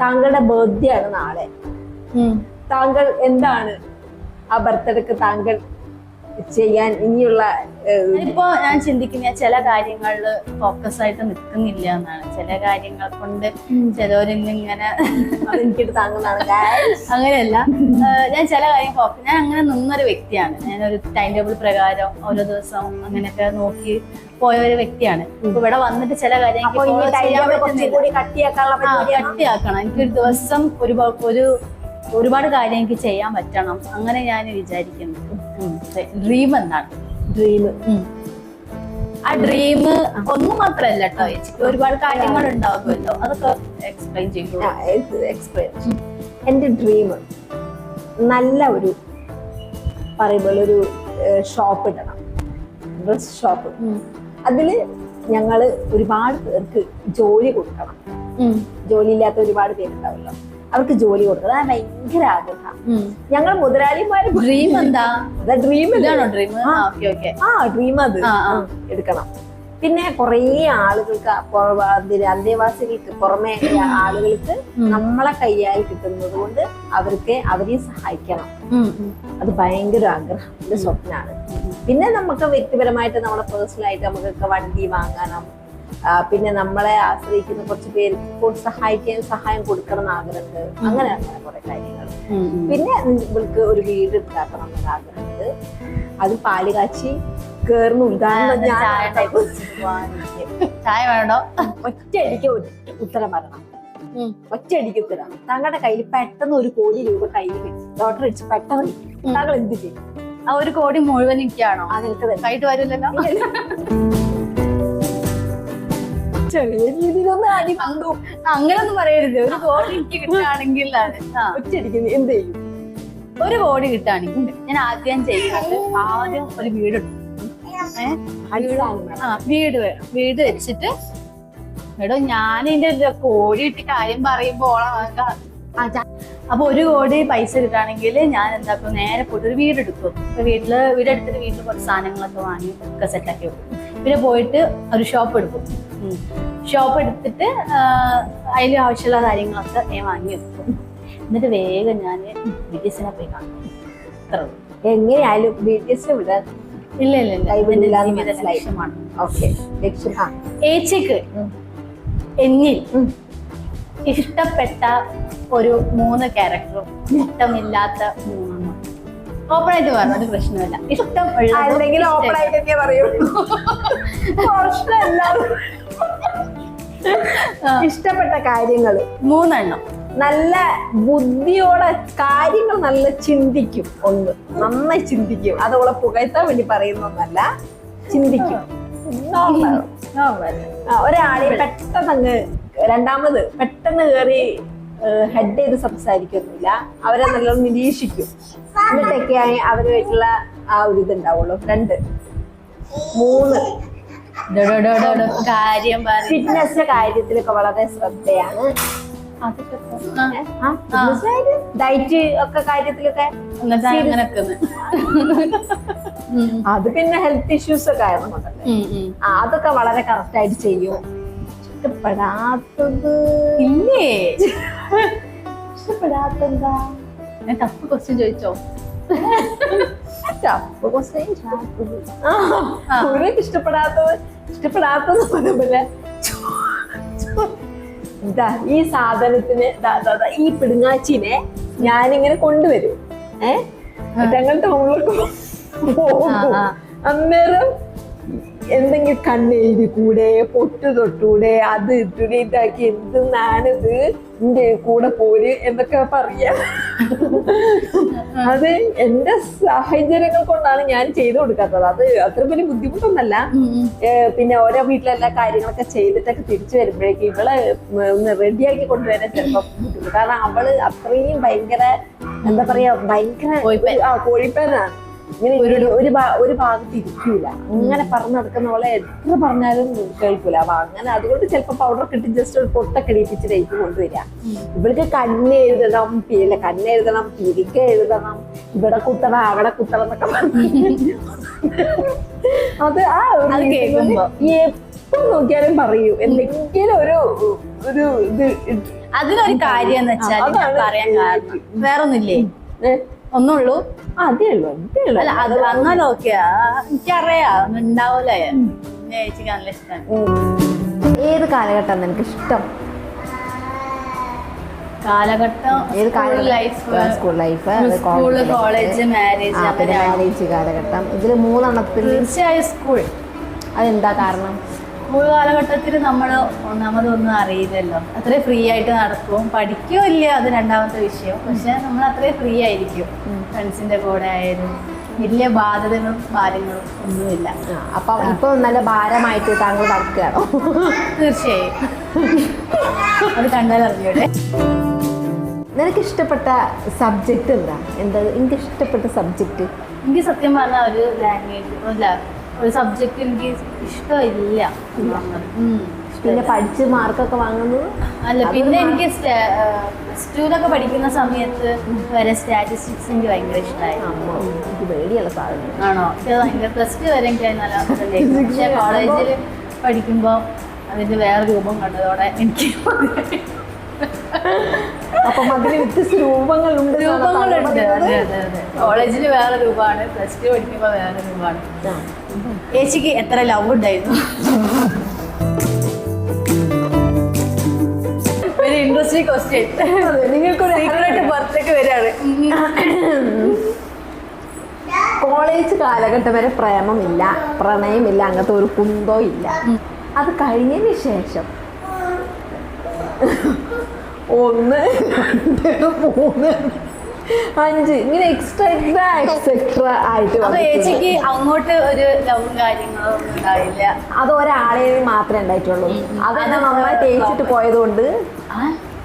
താങ്കളുടെ ബർത്ത്ഡേ ആണ് നാളെ. താങ്കൾ എന്താണ് ആ ബർത്ത്ഡേക്ക് താങ്കൾ ചെയ്യാൻ ഇനിയുള്ള ഇപ്പൊ ഞാൻ ചിന്തിക്കുന്ന ചില കാര്യങ്ങളിൽ ഫോക്കസ് ആയിട്ട് നിൽക്കുന്നില്ല എന്നാണ്. ചില കാര്യങ്ങൾ കൊണ്ട് ചിലവരിങ്ങനെ. അങ്ങനെയല്ല. ഞാൻ ചില കാര്യം ഫോക്കസ് ഞാൻ അങ്ങനെ നിന്നൊരു വ്യക്തിയാണ്. ഞാനൊരു ടൈം ടേബിൾ പ്രകാരം ഓരോ ദിവസം അങ്ങനെയൊക്കെ നോക്കി പോയ ഒരു വ്യക്തിയാണ് ഇപ്പൊ ഇവിടെ വന്നിട്ട് ചില കാര്യം കട്ടിയാക്കണം. എനിക്കൊരു ദിവസം ഒരു ഒരു ഒരുപാട് കാര്യം എനിക്ക് ചെയ്യാൻ പറ്റണം. അങ്ങനെ ഞാൻ വിചാരിക്കുന്നു. ഡ്രീം എന്താണ്? ഡ്രീം ആ ഡ്രീം ഒന്നും മാത്രല്ല കേട്ടോ ചേച്ചിക്ക് ഒരുപാട് കാര്യങ്ങൾ ഉണ്ടാകുമല്ലോ അതൊക്കെ എക്സ്പ്ലെയിൻ ചെയ്തു എന്റെ ഡ്രീം നല്ല ഒരു പറയുമ്പോൾ ഒരു ഷോപ്പ് ഇടണം. ഡ്രസ് ഷോപ്പ് അതിൽ ഞങ്ങൾ ഒരുപാട് പേർക്ക് ജോലി കൊടുക്കണം. ജോലിയില്ലാത്ത ഒരുപാട് പേരുണ്ടാവല്ലോ അവർക്ക് ജോലി കൊടുക്കണം. അതാണ് ഭയങ്കര ആഗ്രഹം. ഞങ്ങൾ മുതലാളിമാര് ഡ്രീം എന്താ? ഡ്രീം ഇതാണോ ഡ്രീം ആ. ഡ്രീം അത്. എടുക്കണം. പിന്നെ കുറേ ആളുകൾക്ക് അന്തേവാസികൾക്ക് പുറമെ ആളുകൾക്ക് നമ്മളെ കൈയാൽ കിട്ടുന്നത് കൊണ്ട് അവർക്ക് അവരെ സഹായിക്കണം. അത് ഭയങ്കര ആഗ്രഹം. സ്വപ്നാണ്. സ്വപ്നമാണ് പിന്നെ നമുക്ക് വ്യക്തിപരമായിട്ട് നമ്മുടെ പേഴ്സണലായിട്ട് നമുക്കൊക്കെ വണ്ടി വാങ്ങണം. ആ, പിന്നെ നമ്മളെ ആശ്രയിക്കുന്ന കുറച്ച് പേർക്ക് സഹായിക്കാൻ സഹായം കൊടുക്കണം എന്ന് ആഗ്രഹമുണ്ട്. അങ്ങനെ അങ്ങനെ കുറെ കാര്യങ്ങൾ. പിന്നെ നിങ്ങൾക്ക് ഒരു വീട് ഉണ്ടാക്കണം എന്നൊരു ആഗ്രഹമുണ്ട്. അത് പാൽ കാച്ചി കേറുന്ന ഉദാഹരണം ഞാൻ ചായ വേണോ? ഒറ്റയടിക്ക് ഉത്തരം ഉം. ഒറ്റയടിക്ക് ഉത്തരം. താങ്കളുടെ കയ്യിൽ പെട്ടെന്ന് ഒരു കോടി രൂപ കയ്യിൽ ലോട്ടറി അടിച്ച് പെട്ടെന്ന്. താങ്കൾ എന്ത് ചെയ്യും? ആ ഒരു കോടി മുഴുവൻ എനിക്കാണോ അതിൽ നിനക്ക് വരില്ലല്ലോ? ചെറിയ രീതിയിലൊന്ന് അടി കണ്ടു അങ്ങനൊന്നും പറയരുത്. ഒരു കോടി എനിക്ക് കിട്ടുകയാണെങ്കിൽ ഒറ്റയടിക്കുന്നു. എന്ത് ചെയ്യും? ഒരു കോടി കിട്ടുകയാണെങ്കിൽ ഞാൻ ആദ്യം ചെയ്യുന്നത് ആദ്യം ഒരു വീട് എടുക്കും. ഏ? അടിസ്ഥാനം വേണം. ആ വീട് വേണം വീട് വെച്ചിട്ട് എടോ ഞാൻ ഇതിന്റെ കോടി ഇട്ട് കാര്യം പറയുമ്പോ വാങ്ങാം. അപ്പൊ ഒരു കോടി പൈസ കിട്ടുകയാണെങ്കിൽ ഞാൻ എന്താക്കും? നേരെ പോയിട്ട് ഒരു വീട് എടുക്കും. ഇപ്പൊ വീട്ടിൽ വീടെടുത്തിട്ട് വീട്ടിൽ കുറച്ച് സാധനങ്ങളൊക്കെ വാങ്ങി ഒക്കെ സെറ്റാക്കി വെക്കും. പിന്നെ പോയിട്ട് ഒരു ഷോപ്പ് എടുക്കും. ഷോപ്പ് എടുത്തിട്ട് അതിൽ ആവശ്യമുള്ള കാര്യങ്ങളൊക്കെ ഞാൻ വാങ്ങി വെക്കും. എന്നിട്ട് വേഗം ഞാൻ ബി ടി എസിനെ പോയി കാണും. അത്ര. എങ്ങനെയായാലും ബി ടി എസ് വിടാൻ ഇല്ല ഇല്ല ഇല്ല. ലക്ഷ്യമാണ് ഓക്കെ ഏച്ചിക്ക്. എന്നിൽ ഇഷ്ടപ്പെട്ട ഒരു മൂന്ന് ക്യാരക്ടറും ഇഷ്ടമില്ലാത്ത മൂന്നെണ്ണം ഓപ്പൺ ആയിട്ട് പറഞ്ഞു ഒരു പ്രശ്നമില്ല ഇഷ്ടം അല്ലെങ്കിൽ ഓപ്പൺ ആയിട്ട് തന്നെ പറയുള്ളൂ. ഇഷ്ടപ്പെട്ട കാര്യങ്ങൾ. മൂന്നെണ്ണം. നല്ല ബുദ്ധിയോടെ കാര്യങ്ങൾ നല്ല ചിന്തിക്കും ഒന്ന്. നന്നായി ചിന്തിക്കും. അതോളെ പുകഴ്ത്താൻ വേണ്ടി പറയുന്നൊന്നല്ല ചിന്തിക്കും. ഒരാളെ പെട്ടെന്ന് അങ്ങ് രണ്ടാമത് പെട്ടെന്ന് കയറി ഹെഡ് ചെയ്ത് സംസാരിക്കൊന്നുമില്ല അവരെ നല്ലോണം നിരീക്ഷിക്കും. എന്നിട്ടൊക്കെയാണ് അവരുമായിട്ടുള്ള ആ ഒരു ഇതുണ്ടാവുള്ളൂ. രണ്ട് മൂന്ന്. കാര്യം കാര്യത്തിലൊക്കെ വളരെ ശ്രദ്ധയാണ്. ഡയറ്റ് ഒക്കെ കാര്യത്തിലൊക്കെ. അത് പിന്നെ ഹെൽത്ത് ഇഷ്യൂസ് ഒക്കെ ആയതുകൊണ്ടല്ലേ. ഉം, ഉം. ആ, അതൊക്കെ വളരെ കറക്റ്റ് ആയിട്ട് ചെയ്യും. ഇഷ്ടപ്പെടാത്തത് ഇല്ലേ? ഇഷ്ടപ്പെടാത്തെന്താ ഞാൻ തപ്പ് ക്വസ്റ്റ്യൻ ചോദിച്ചോ? ടഫ് ക്വസ്റ്റ്യൻ ഇഷ്ടപ്പെടാത്തത് ഇഷ്ടപ്പെടാത്തത് പറയുമ്പോലെ ഇതാ ഈ സാധനത്തിന് ഈ പിടുങ്ങാച്ചിനെ ഞാനിങ്ങനെ കൊണ്ടുവരും. ഏഹ് ഞങ്ങളുടെ മുകളിലേക്ക് പോകും. അന്നേരം എന്തെങ്കിലും കണ്ണെഴുതി കൂടെ പൊട്ട് തൊട്ടൂടെ അത് ഇട്ടൂടെ ഇതാക്കി എന്തെന്നാണിത്? എന്റെ കൂടെ പോര് എന്നൊക്കെ പറയാ. അത് എന്റെ സാഹചര്യങ്ങൾ കൊണ്ടാണ് ഞാൻ ചെയ്തു കൊടുക്കാത്തത്. അത് അത്ര വലിയ ബുദ്ധിമുട്ടൊന്നല്ല. പിന്നെ ഓരോ വീട്ടിലെല്ലാ കാര്യങ്ങളൊക്കെ ചെയ്തിട്ടൊക്കെ തിരിച്ചു വരുമ്പോഴേക്കും ഇവൾ ഒന്ന് റെഡിയാക്കി കൊണ്ടുവരാൻ ചിലപ്പോൾ ബുദ്ധിമുട്ട്. കാരണം അവൾ അത്രയും ഭയങ്കര എന്താ പറയാ ഭയങ്കര. ആ കോഴിപ്പേനാണ് ഇങ്ങനെ ഒരു ഒരു ഒരു ഭാഗത്ത് ഇരിക്കൂല. അങ്ങനെ പറഞ്ഞു നടക്കുന്ന പോലെ എത്ര പറഞ്ഞാലും കേൾക്കൂല. അപ്പൊ അങ്ങനെ അതുകൊണ്ട് ചിലപ്പോ പൗഡർ കിട്ടി ജസ്റ്റ് ഒരു പൊട്ടൊക്കെ ഇടിപ്പിച്ച് ഡേറ്റ് കൊണ്ടുവരിക. ഇവൾക്ക് കണ്ണ് എഴുതണം പിന്നെ കണ്ണ് എഴുതണം പിരിക്ക എഴുതണം. ഇവിടെ കുത്തണം അവിടെ കുത്തണം എന്നൊക്കെ പറഞ്ഞു അത് ആ ഒരു കേൾക്കുമ്പോ. എപ്പം നോക്കിയാലും പറയൂ. എന്തെങ്കിലും ഒരു ഒരു ഇത് അതിനൊരു കാര്യം എന്ന് വെച്ചാൽ പറയാൻ കാരണം. വേറൊന്നുമില്ലേ? ഏ, ഒന്നുള്ളൂ. അതേ ഉള്ളൂ അതേ ഉള്ളൂ. അല്ല അത് അങ്ങനെ ഓക്കെയാ എനിക്കറിയാം ഉണ്ടാവൂലേ ചേച്ചിക്ക് നല്ല ഇഷ്ടം ഏത് കാലഘട്ടം നിനക്ക് ഇഷ്ടം? കാലഘട്ടം ഏത് school life school college marriage marriage കാലഘട്ടം. ഇതിൽ മൂന്നെണ്ണത്തിൽ തീർച്ചയായും സ്കൂൾ അതെന്താ കാരണം? സ്കൂൾ കാലഘട്ടത്തിൽ നമ്മൾ ഒന്നാമത് ഒന്നും അറിയില്ലല്ലോ. അത്രയും ഫ്രീ ആയിട്ട് നടക്കും. പഠിക്കുമില്ല അത് രണ്ടാമത്തെ വിഷയം. പക്ഷെ നമ്മൾ അത്രയും ഫ്രീ ആയിരിക്കും. ഫ്രണ്ട്സിന്റെ കൂടെ ആയാലും. വലിയ ബാധ്യതകളും കാര്യങ്ങളും ഒന്നുമില്ല. അപ്പൊ ഇപ്പൊ നല്ല ഭാരമായിട്ട് താങ്കൾ നടക്കുകയാണോ തീർച്ചയായും. അത് കണ്ടാൽ അറിഞ്ഞൂടെ. നിനക്ക് ഇഷ്ടപ്പെട്ട സബ്ജക്റ്റ് എന്താ? എന്താ? എനിക്ക് ഇഷ്ടപ്പെട്ട സബ്ജക്റ്റ്. എനിക്ക് സത്യം പറഞ്ഞാൽ ഒരു ലാംഗ്വേജ് അല്ല ഒരു സബ്ജക്റ്റ് എനിക്ക് ഇഷ്ടമില്ല. പിന്നെ. പഠിച്ച് മാർക്കൊക്കെ വാങ്ങുന്നു അല്ല പിന്നെ എനിക്ക് പ്ലസ് ടുവിലൊക്കെ പഠിക്കുന്ന സമയത്ത് വരെ സ്റ്റാറ്റിസ്റ്റിക്സ് എനിക്ക് ഭയങ്കര ഇഷ്ടമായിരുന്നു എനിക്ക് പേടിയുള്ള സാധനം ആണോ? ഭയങ്കര പ്ലസ് ടു വരെ എനിക്ക് നല്ല പക്ഷേ കോളേജിൽ പഠിക്കുമ്പോൾ അതിന്റെ വേറെ രൂപം കണ്ടതോടെ എനിക്ക് അപ്പം അതിന് വ്യത്യസ്ത രൂപങ്ങളുണ്ട് ഉണ്ട് രൂപങ്ങളുണ്ട്. അതെ അതെ അതെ. കോളേജിൽ വേറെ രൂപമാണ്. പ്ലസ് ടു പഠിക്കുമ്പോൾ വേറെ രൂപമാണ്. ചേച്ചിക്ക് എത്ര ലവ് ഉണ്ടായിരുന്നു? ഒരു ഇൻട്രസ്റ്റിംഗ് ക്വസ്റ്റ്യൻ അതെ, നിങ്ങൾക്കൊരു സീക്രട്ട് പുറത്തേക്ക് വരികയാണ്. കോളേജ് കാലഘട്ടം വരെ പ്രേമമില്ല പ്രണയമില്ല അങ്ങനത്തെ ഒരു കുന്തോ ഇല്ല. അത് കഴിഞ്ഞതിന് ശേഷം ഒന്ന് രണ്ട് മൂന്ന് അഞ്ച്. ഇങ്ങനെ എക്സ്ട്രാ എക്സ്ട്രാ എക്സെട്ര ആയിട്ട്. ചേച്ചിക്ക് അങ്ങോട്ട് ഒരു ലവും കാര്യങ്ങളോ ഒന്നും ഉണ്ടായില്ല. അത് ഒരാളെ മാത്രമേ ഉണ്ടായിട്ടുള്ളൂ. അതാണ് നമ്മൾ തേച്ചിട്ട് പോയതുകൊണ്ട്.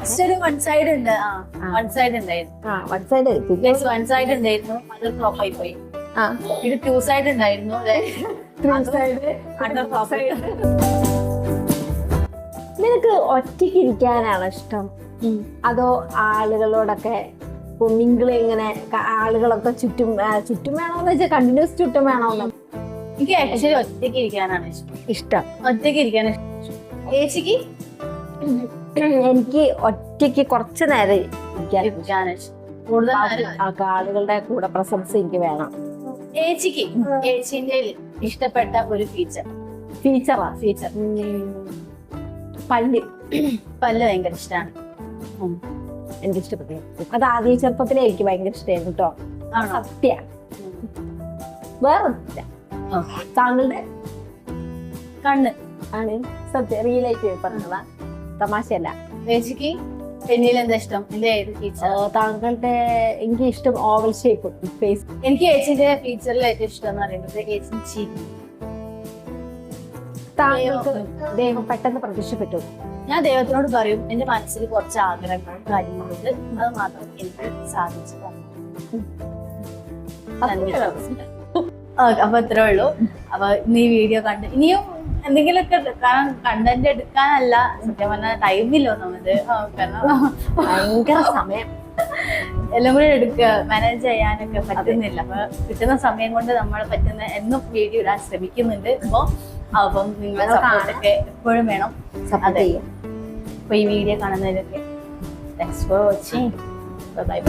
ഇത് ഒരു വൺ സൈഡ് ഉണ്ട്. വൺ സൈഡ് ഉണ്ടായിരുന്നു. വൺ സൈഡ് വൺ സൈഡ് ഉണ്ടായിരുന്നു. അത് ഫ്ലോപ്പ് ആയി പോയി. ആ. പിന്നെ ടു സൈഡ് ഉണ്ടായിരുന്നു. ത്രീ സൈഡ് അണ്ടർ ഫ്ലോപ്പ് നിനക്ക് ഒറ്റയ്ക്ക് ഇരിക്കാനാണ് ഇഷ്ടം? അതോ ആളുകളോടൊക്കെ മിങ്കിൾ ഇങ്ങനെ ആളുകളൊക്കെ ചുറ്റും ചുറ്റും വേണോന്ന് വെച്ചാൽ കണ്ടിന്യൂസ് ചുറ്റും വേണോന്ന്? എനിക്ക് ആക്ച്വലി ഒറ്റയ്ക്ക് ഇരിക്കാനാണ് ഇഷ്ടം. ഇഷ്ടം. ഒറ്റയ്ക്ക് ഇരിക്കാൻ ഇഷ്ടം. ചേച്ചിക്ക് എനിക്ക് ഒറ്റയ്ക്ക് കുറച്ച് നേരം ഇരിക്കാൻ ഇരിക്കാനാണ് കൂടുതൽ ആളുകളുടെ കൂടെ പ്രസൻസ് എനിക്ക് വേണം. ചേച്ചിക്ക് ചേച്ചിന്റെ ഇഷ്ടപ്പെട്ട ഒരു ഫീച്ചർ ഫീച്ചറാ ഫീച്ചർ പല്ല്. പല്ല് ഭയങ്കര ഇഷ്ടമാണ് എനിക്ക് ഇഷ്ടപ്പെട്ടു അത് ആദ്യ ചെറുപ്പത്തിലെ എനിക്ക് ഭയങ്കര ഇഷ്ടമായിരുന്നു കേട്ടോ സത്യ. വേറെ. താങ്കളുടെ? കണ്ണ്. ആണ്. സത്യ റിയൽ ആയിട്ട് പറഞ്ഞതാ. തമാശയല്ല. ചേച്ചിക്ക് എന്താ ഇഷ്ടം? താങ്കളുടെ എനിക്ക് ഇഷ്ടം ഓവൽ ഷേപ്പ് ഫേസ് എനിക്ക് ചേച്ചിന്റെ ഫീച്ചറിൽ ഏറ്റവും ഇഷ്ടം എന്ന് പറയുന്നത് ചേച്ചി ചിരി താങ്കൾക്ക് ദൈവം പെട്ടെന്ന് പ്രത്യക്ഷപ്പെട്ടു. ഞാൻ ദൈവത്തിനോട് പറയും എന്റെ മനസ്സിൽ കുറച്ച് ആഗ്രഹങ്ങളും കാര്യങ്ങളുണ്ട് അത് മാത്രം എനിക്ക് സാധിച്ചു അപ്പൊ ഇത്രേ ഉള്ളൂ. അപ്പൊ ഇന്ന് ഈ വീഡിയോ കണ്ട് ഇനിയും എന്തെങ്കിലുമൊക്കെ കാരണം കണ്ടന്റ് എടുക്കാനല്ല സത്യം പറഞ്ഞാൽ ടൈമില്ല ഒന്നാമത്. കാരണം ഭയങ്കര സമയം. എല്ലാം കൂടെ എടുക്കുക മാനേജ് ചെയ്യാനൊക്കെ പറ്റുന്നില്ല. അപ്പൊ കിട്ടുന്ന സമയം കൊണ്ട് നമ്മൾ പറ്റുന്ന എന്നും വീഡിയോ ഇടാൻ ശ്രമിക്കുന്നുണ്ട്. അപ്പൊ അപ്പം നിങ്ങളുടെ സപ്പോർട്ട് ഒക്കെ എപ്പോഴും വേണം. സപ്പോർട്ട് ചെയ്യും ചെയ്യാം. അപ്പൊ ഈ video കാണുന്നതിലൊക്കെ thanks for watching bye bye